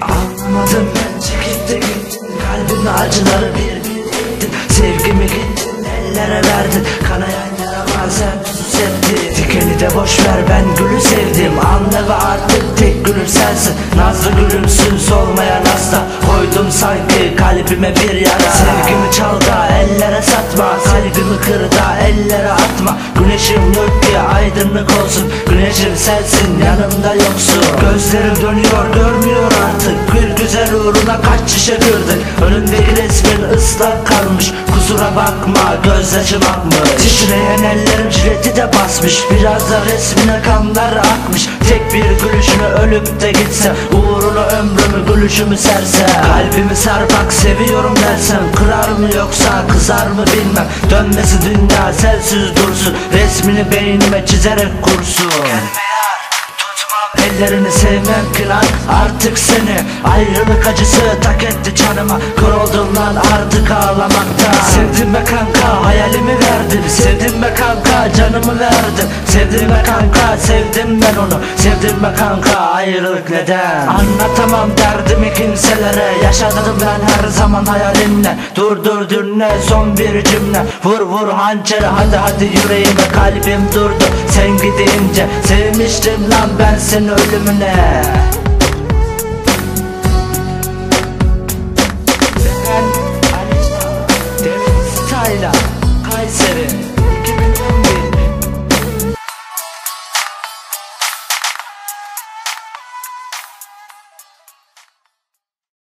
Anladım ben çekildim Kalbin acıları bir ettim Sevgimi gittin ellere verdin Kanayan yara bazen setti Dikeni de boş ver ben gülü sevdim. Anla ve artık tek gülüm sensin. Nazlı gülümsün solmayan hasta Koydum sanki kalbime bir yara. Sevgimi çaldı Yok diye aydınlık olsun. Güneşim sensin yanımda yoksun. Gözlerim dönüyor görmüyor artık. Bir güzel uğruna kaç şişe kırdın Önündeki resmin ıslak kalmış. Kusura bakma gözyaşım akmış. Titreyen ellerim jileti de basmış. Biraz da resmine kanlar akmış. Tek bir gülüşünü ölüp de gitsem Uğruna ömrümü gülüşümü sersem Kalbimi sar bak seviyorum dersem Kırar mı yoksa kızar mı bilmem. Dönmesi dünya sensiz dursun. Resmini beynime çizerek kursun Ellerini sevmem lan artık seni. Ayrılık acısı tak etti canıma. Kör lan artık ağlamakta Sevdim be kanka hayalimi verdim. Sevdim be canımı verdim Sevdim be kanka sevdim ben onu. Sevdim be kanka ayrılık neden? Anlatamam derdimi kimselere. Yaşadım ben her zaman hayalimle. Dur dur dinle son bir cümle. Vur vur hançeri hadi hadi yüreğime kalbim durdu. Sen gidince sevmiştim lan ben seni ölümüne